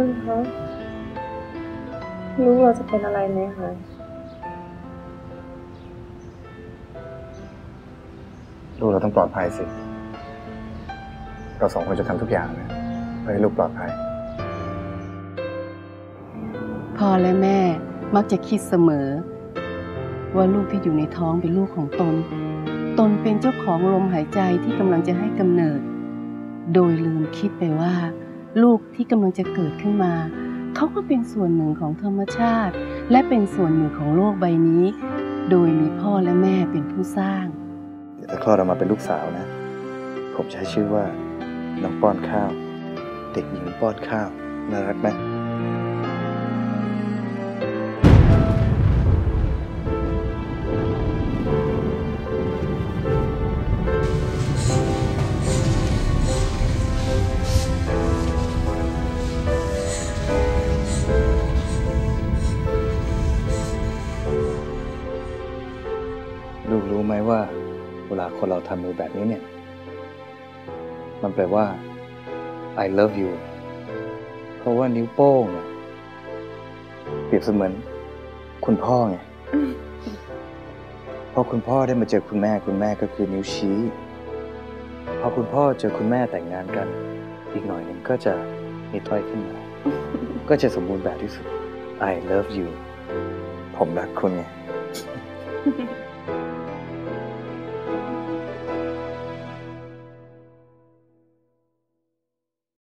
คุณคะลูกเราจะเป็นอะไรไหมคะลูกเราต้องปลอดภัยสิ เราสองคนจะทำทุกอย่างนะเพื่อให้ลูกปลอดภัย พ่อและแม่มักจะคิดเสมอ ว่าลูกที่อยู่ในท้องเป็นลูกของตน ตนเป็นเจ้าของลมหายใจที่กำลังจะให้กำเนิด โดยลืมคิดไปว่า ลูกที่กำลังจะเกิดขึ้นมา เขาก็เป็นส่วนหนึ่งของธรรมชาติ และเป็นส่วนหนึ่งของโลกใบนี้ โดยมีพ่อและแม่เป็นผู้สร้างเดี๋ยวถ้าคลอดออกมาเป็นลูกสาวนะ ผมจะให้ชื่อว่าน้องป้อนข้าว เด็กหญิงป้อนข้าวน่ารักไหม ลูกรู้ไหมว่าเวลาคนเราทำมือแบบนี้เนี่ย มันแปลว่า I love you เพราะว่านิ้วโป้งเนี่ยเปรียบเสมือนคุณพ่อไงพอคุณพ่อได้มาเจอคุณแม่คุณแม่ก็คือนิ้วชี้ พอคุณพ่อเจอคุณแม่แต่งงานกัน อีกหน่อยหนึ่งก็จะมีถ้อยขึ้นมา ก็จะสมบูรณ์แบบที่สุด I love you ผมรักคุณไง